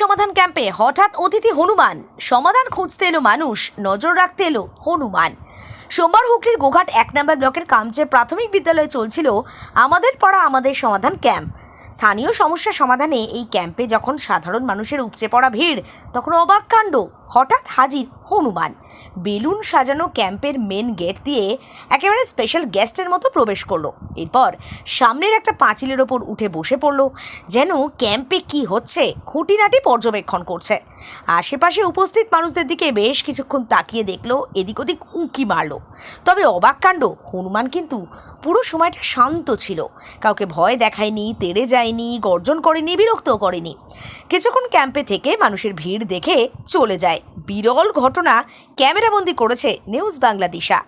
সমাধান ক্যাম্পে হঠাৎ অতিথি হনুমান। সমাধান খুঁজতে এলো মানুষ, নজর রাখতে এলো হনুমান। সোমবার হুগলির গোঘাট এক নম্বর ব্লকের কামচে প্রাথমিক বিদ্যালয়ে চলছিল আমাদের পড়া, আমাদের সমাধান ক্যাম্প। স্থানীয় সমস্যা সমাধানে এই ক্যাম্পে যখন সাধারণ মানুষের উপচে পড়া ভিড়, তখন অবাক কাণ্ড, হঠাৎ হাজির হনুমান। বেলুন সাজানো ক্যাম্পের মেন গেট দিয়ে একেবারে স্পেশাল গেস্টের মতো প্রবেশ করল। এরপর সামনের একটা পাঁচিলের ওপর উঠে বসে পড়ল, যেন ক্যাম্পে কি হচ্ছে, খুঁটিনাটি পর্যবেক্ষণ করছে। আশেপাশে উপস্থিত মানুষদের দিকে বেশ কিছুক্ষণ তাকিয়ে দেখল, এদিক ওদিক উঁকি মারলো। তবে অবাক কাণ্ড, হনুমান কিন্তু পুরো সময়টা শান্ত ছিল। কাউকে ভয় দেখায়নি, তেড়ে যায়নি গর্জন করেনি, বিরক্তও করেনি। কিছুক্ষণ ক্যাম্পে থেকে মানুষের ভিড় দেখে চলে যায়। বিরল ঘটনা ক্যামেরাবন্দি করেছে নিউজ বাংলাদেশা।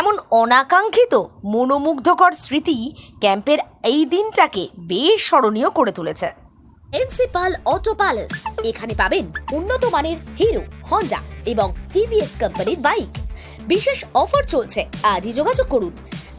এমন অনাকাঙ্ক্ষিত, মনোমুগ্ধকর স্মৃতি ক্যাম্পের এই দিনটাকে বেশ স্মরণীয় করে তুলেছে। এনসিপাল অটো প্যালেস, এখানে পাবেন উন্নত মানের হিরো, হন্ডা এবং টিভিএস কোম্পানির বাইক। বিশেষ অফার চলছে, আজই যোগাযোগ করুন।